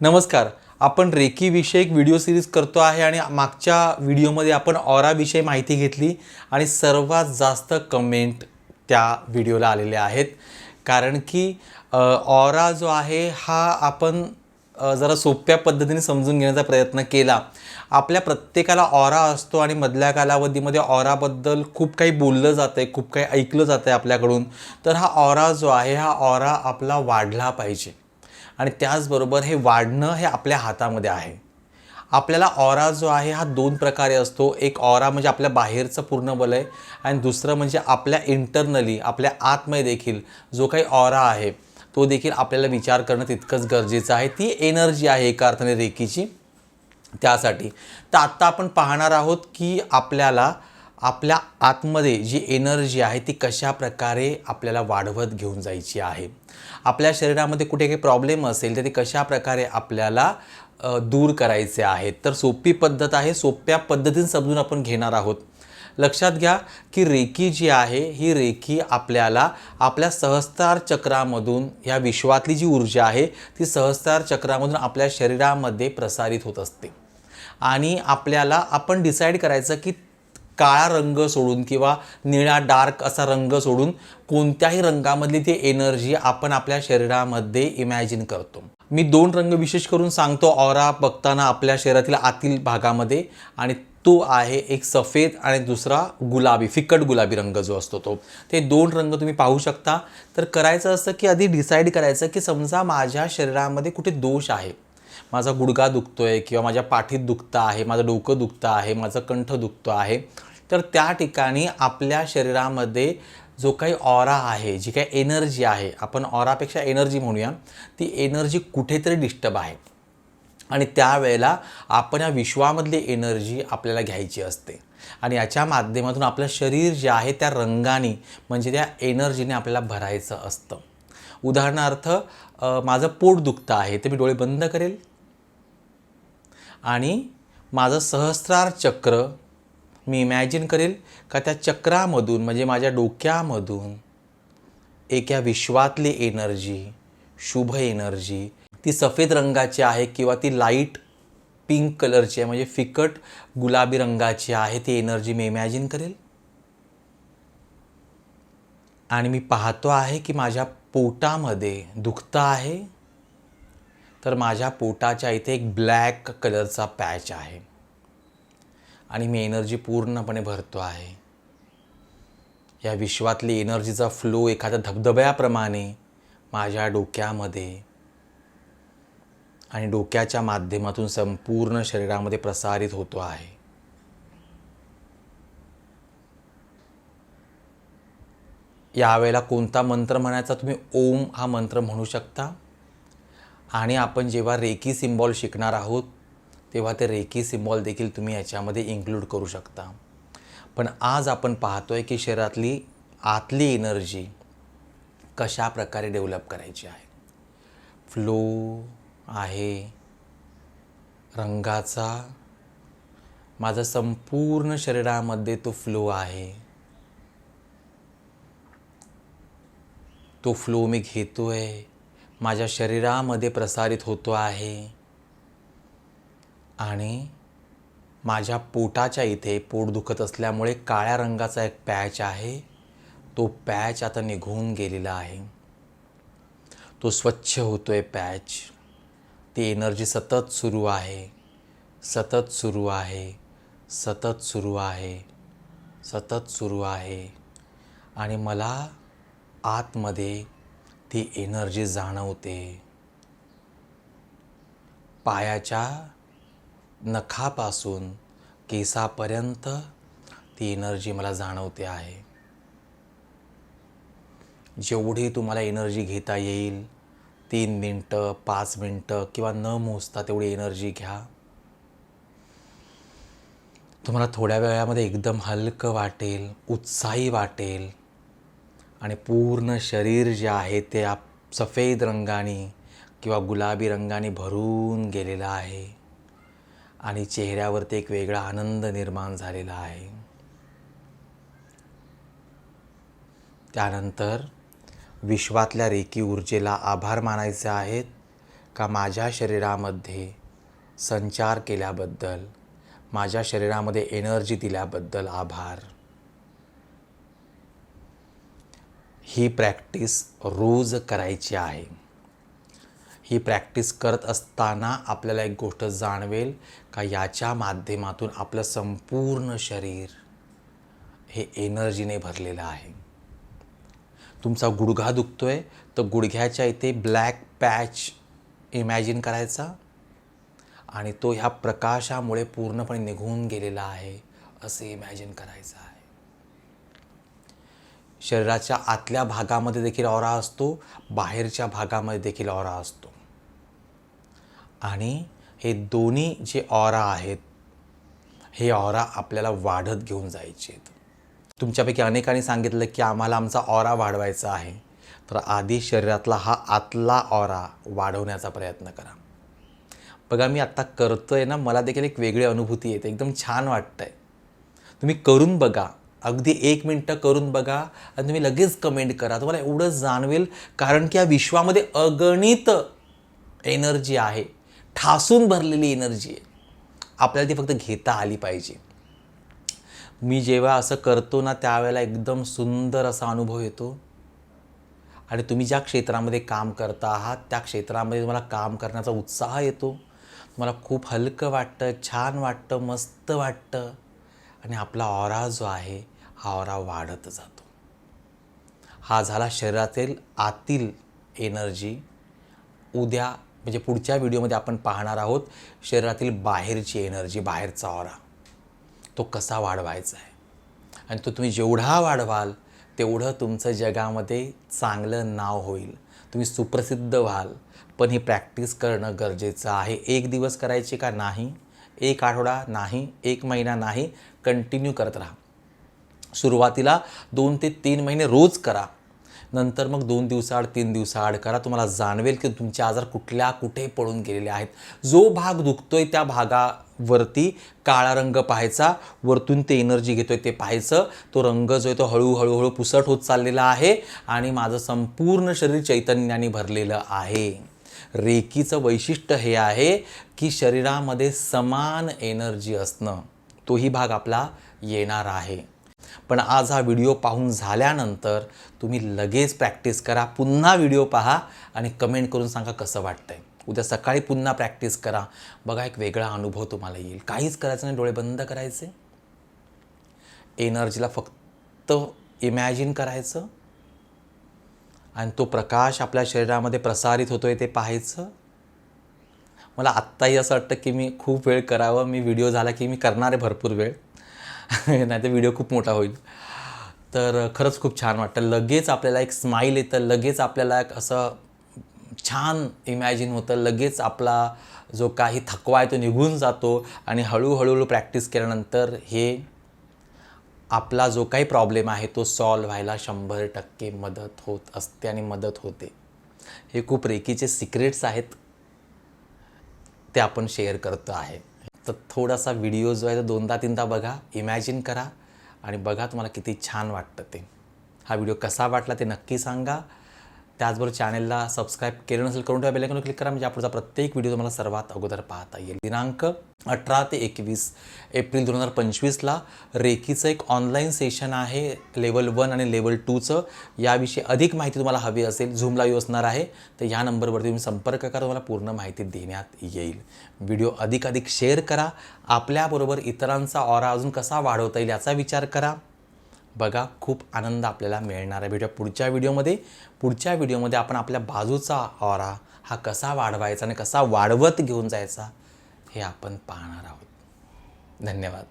नमस्कार. आपण रेकी विषयक व्हिडिओ सिरीज करतो आहे आणि मागच्या व्हिडिओमध्ये आपण ऑराविषयी माहिती घेतली आणि सर्वात जास्त कमेंट त्या व्हिडिओला आलेल्या आहेत. कारण की ऑरा जो आहे हा आपण जरा सोप्या पद्धतीने समजून घेण्याचा प्रयत्न केला. आपल्या प्रत्येकाला ऑरा असतो आणि मधल्या कालावधीमध्ये ऑराबद्दल खूप काही बोललं जातं आहे खूप काही ऐकलं जातं आहे आपल्याकडून. तर हा ऑरा जो आहे हा ऑरा आपला वाढला पाहिजे. आणि त्याचबरोबर हे वाढणं हे आपल्या हातामध्ये आहे. आपल्याला ऑरा जो आहे हा दोन प्रकारे असतो. एक ऑरा म्हणजे आपल्या बाहेरचं पूर्ण वलय आणि दुसरं म्हणजे आपल्या इंटरनली आपल्या आतमध्ये देखील जो काही ऑरा आहे तो देखील आपल्याला विचार करणं तितकंच गरजेचं आहे. ती एनर्जी आहे एका अर्थाने रेकीची त्यासाठी. तर आत्ता आपण पाहणार आहोत की आपल्याला आपल्या आतमध्ये जी एनर्जी आहे ती कशा प्रकारे आपल्याला वाढवत घेऊन जायची आहे? आपल्या शरीरामध्ये कुठे काही प्रॉब्लेम असेल तर ते कशा प्रकारे आपल्याला दूर करायचे आहेत? तर सोपी पद्धत आहे सोप्या पद्धतीने समजून आपण घेणार आहोत. लक्षात घ्या की रेकी जी आहे ही रेकी आपल्याला आपल्या सहस्त्रार चक्रामधून या विश्वातली जी ऊर्जा आहे ती सहस्त्रार चक्रामधून आपल्या शरीरामध्ये प्रसारित होत असते. आणि आपल्याला आपण डिसाईड करायचं की काळा रंग सोडून किंवा निळा डार्क असा रंग सोडून कोणत्याही रंगामधली ती एनर्जी आपण आपल्या शरीरामध्ये इमॅजिन करतो. मी दोन रंग विशेष करून सांगतो. ऑरा बघताना आपल्या शरीरातील आतील भागामध्ये आणि तो आहे एक सफेद आणि दुसरा गुलाबी फिकट गुलाबी रंग जो असतो तो. ते दोन रंग तुम्ही पाहू शकता. तर करायचं असतं की आधी डिसाईड करायचं की समजा माझ्या शरीरामध्ये कुठे दोष आहे. माझा गुडघा दुखतो आहे किंवा माझ्या पाठीत दुखतं आहे माझं डोकं दुखतं आहे माझं कंठ दुखतो आहे तर त्या ठिकाणी आपल्या शरीरामध्ये जो काही ऑरा आहे जी काही एनर्जी आहे आपण ऑरापेक्षा एनर्जी म्हणूया ती एनर्जी कुठेतरी डिस्टर्ब आहे. आणि त्यावेळेला आपण या विश्वामधली एनर्जी आपल्याला घ्यायची असते. आणि याच्या माध्यमातून आपलं शरीर जे आहे त्या रंगाने म्हणजे त्या एनर्जीने आपल्याला भरायचं असतं. उदाहरणार्थ माझं पोट दुखतं आहे तर मी डोळे बंद करेल? आणि माझं सहस्रार चक्र मी इमॅजिन करेल का त्या चक्रामधून म्हणजे माझ्या डोक्यामधून एका विश्वातली एनर्जी शुभ एनर्जी ती सफेद रंगाची आहे किंवा ती लाइट पिंक कलरची आहे म्हणजे फिकट गुलाबी रंगाची आहे ती एनर्जी मी इमॅजिन करेल. आणि मी पाहतो आहे की माझ्या पोटामध्ये दुखतं आहे तर माझ्या पोटाच्या इथे एक ब्लॅक कलरचा पॅच आहे. आणि मी एनर्जी पूर्णपणे भरतो आहे. या विश्वातली एनर्जीचा फ्लो एखाद्या धबधब्याप्रमाणे माझ्या डोक्यामध्ये आणि डोक्याच्या माध्यमातून संपूर्ण शरीरामध्ये प्रसारित होतो आहे. यावेळेला कोणता मंत्र म्हणायचा? तुम्ही ओम हा मंत्र म्हणू शकता. आणि आपण जेव्हा रेकी सिम्बॉल शिकणार आहोत तेव्हा ते रेकी सिम्बॉल देखील तुम्ही याच्यामध्ये इन्क्लूड करू शकता. पण आज आपण पाहतोय की शरीरातली आतली एनर्जी कशा प्रकारे डेव्हलप करायची आहे? फ्लो आहे रंगाचा माझं संपूर्ण शरीरामध्ये तो फ्लो आहे. तो फ्लो मी घेतो आहे माझ्या शरीरामध्ये प्रसारित होतो आहे. आणि माझ्या पोटाच्या इथे पोट दुखत असल्यामुळे काळ्या रंगाचा एक पॅच आहे. तो पॅच आता निघून गेलेला आहे. तो स्वच्छ होतो आहे पॅच. ती एनर्जी सतत सुरू आहे. सतत सुरू आहे. सतत सुरू आहे. सतत सुरू आहे. आणि मला आतमध्ये ती एनर्जी जाणवते. पायाच्या नखापासून केसापर्यंत ती एनर्जी मला जाणवते आहे. जेवढी तुम्हाला एनर्जी घेता येईल तीन मिनटं पाच मिनटं किंवा न मोजता तेवढी एनर्जी घ्या. तुम्हाला थोड्या वेळामध्ये एकदम हलकं वाटेल उत्साही वाटेल. आणि पूर्ण शरीर जे आहे ते आप सफेद रंगाने किंवा गुलाबी रंगाने भरून गेलेलं आहे. आणि चेहऱ्यावरती एक वेगळा आनंद निर्माण झालेला आहे. त्यानंतर विश्वातल्या रेकी ऊर्जेला आभार मानायचे आहेत का माझ्या शरीरामध्ये संचार केल्याबद्दल माझ्या शरीरामध्ये एनर्जी दिल्याबद्दल आभार. ही प्रॅक्टिस रोज करायची आहे. ही प्रॅक्टिस करत असताना आपल्याला एक गोष्ट जाणवेल का याच्या माध्यमातून आपलं संपूर्ण शरीर हे एनर्जीने भरलेलं आहे. तुमचा गुडघा दुखतो आहे तर गुडघ्याच्या इथे ब्लॅक पॅच इमॅजिन करायचा आणि तो ह्या प्रकाशामुळे पूर्णपणे निघून गेलेला आहे असे इमॅजिन करायचं आहे. शरीराच्या आतल्या भागामध्ये देखील ऑरा असतो बाहेरच्या भागामध्ये देखील ऑरा असतो. आणि हे दोन्ही जे ऑरा आहेत हे ऑरा आपल्याला वाढत घेऊन जायचे आहेत. तुमच्यापैकी अनेकांनी सांगितलं की आम्हाला आमचा ऑरा वाढवायचा आहे. तर आधी शरीरातला हा आतला ऑरा वाढवण्याचा प्रयत्न करा. बघा मी आत्ता करतो आहे ना मला देखील एक वेगळी अनुभूती येते. एकदम छान वाटतं आहे तुम्ही करून बघा. अगदी एक मिनटं करून बघा आणि तुम्ही लगेच कमेंट करा. तुम्हाला एवढं जाणवेल कारण की या विश्वामध्ये अगणित एनर्जी आहे. ठासून भरलेली एनर्जी आहे. आपल्याला ती फक्त घेता आली पाहिजे. मी जेव्हा असं करतो ना त्यावेळेला एकदम सुंदर असा अनुभव येतो. आणि तुम्ही ज्या क्षेत्रामध्ये काम करता आहात त्या क्षेत्रामध्ये तुम्हाला काम करण्याचा उत्साह येतो. तुम्हाला खूप हलकं वाटतं छान वाटतं मस्त वाटतं. आणि आपला ऑरा जो आहे आवरा वाढत जातो. हा झाला शरीरातील आतील एनर्जी. उद्या म्हणजे पुढच्या व्हिडिओमध्ये आपण पाहणार आहोत शरीरातील बाहेरची एनर्जी बाहेरचा ऑरा तो कसा वाढवायचा आहे? आणि तो तुम्ही जेवढा वाढवाल तेवढं तुमचं जगामध्ये चांगलं नाव होईल. तुम्ही सुप्रसिद्ध व्हाल. पण ही प्रॅक्टिस करणं गरजेचं आहे. एक दिवस करायची का नाही? एक आठवडा नाही? एक महिना नाही? कंटिन्यू करत राहा. सुरुवातीला दोन ते तीन महिने रोज करा. नंतर मग दोन दिवसाआड तीन दिवसाआड करा. तुम्हाला जाणवेल की तुमचे आजार कुठल्या कुठे पडून गेलेले आहेत. जो भाग दुखतोय त्या भागावरती काळा रंग पाहायचा. वरतून ते एनर्जी घेतोय ते पाहायचं. तो रंग जो आहे तो हळूहळूहळू पुसट होत चाललेला आहे आणि माझं संपूर्ण शरीर चैतन्याने भरलेलं आहे. रेकीचं वैशिष्ट्य हे आहे की शरीरामध्ये समान एनर्जी असणं तोही भाग आपला येणार आहे. पण आज हा व्हिडिओ पाहून झाल्यानंतर तुम्ही लगेच प्रॅक्टिस करा. पुन्हा व्हिडिओ पहा आणि कमेंट करून सांगा कसं वाटतंय. उद्या सकाळी पुन्हा प्रॅक्टिस करा. बघा एक वेगळा अनुभव तुम्हाला येईल. काहीच करायचं नाही डोळे बंद करायचे. एनर्जीला फक्त इमॅजिन करायचं. आणि तो प्रकाश आपल्या शरीरामध्ये प्रसारित होतो आहे ते पाहायचं. मला आत्ताही असं वाटतं की मी खूप वेळ करावं. मी व्हिडिओ झाला की मी करणार आहे भरपूर वेळ. नाही तर व्हिडिओ खूप मोठा होईल. तर खरंच खूप छान वाटतं. लगेच आपल्याला एक स्माईल येतं लगेच आपल्याला एक असं छान इमॅजिन होतं लगेच आपला जो काही थकवा आहे तो निघून जातो आणि हळूहळू प्रॅक्टिस केल्यानंतर हे आपला जो काही प्रॉब्लेम आहे तो सॉल्व व्हायला शंभर टक्के मदत होत असते आणि मदत होते. हे खूप रेकीचे सिक्रेट्स आहेत ते आपण शेअर करतो आहे. तर थोडासा व्हिडिओ जो आहे तो दोनदा तीनदा बघा इमॅजिन करा आणि बघा तुम्हाला किती छान वाटतं ते. हा व्हिडिओ कसा वाटला ते नक्की सांगा. त्याचबरोबर चॅनलला सबस्क्राईब केलं नसेल करून ठेवा बेलायकॉन क्लिक करा. म्हणजे पुढचा प्रत्येक व्हिडिओ तुम्हाला सर्वात अगोदर पाहता येईल. दिनांक अठरा ते एकवीस एप्रिल दोन हजार पंचवीसला रेकीचं एक ऑनलाईन सेशन आहे लेवल वन आणि लेवल टूचं याविषयी अधिक माहिती तुम्हाला हवी असेल झूम लाईव्ह असणार आहे तर या नंबरवरती तुम्ही संपर्क करा तुम्हाला पूर्ण माहिती देण्यात येईल. व्हिडिओ अधिक अधिक शेअर करा. आपल्याबरोबर इतरांचा ऑरा अजून कसा वाढवता येईल याचा विचार करा. बघा खूप आनंद आपल्याला मिळणार आहे भेटूया पुढच्या व्हिडिओमध्ये पुढच्या व्हिडिओमध्ये आपण आपल्या बाजूचा ऑरा हा कसा वाढवायचा आणि कसा वाढवत घेऊन जायचा हे आपण पाहणार आहोत. धन्यवाद.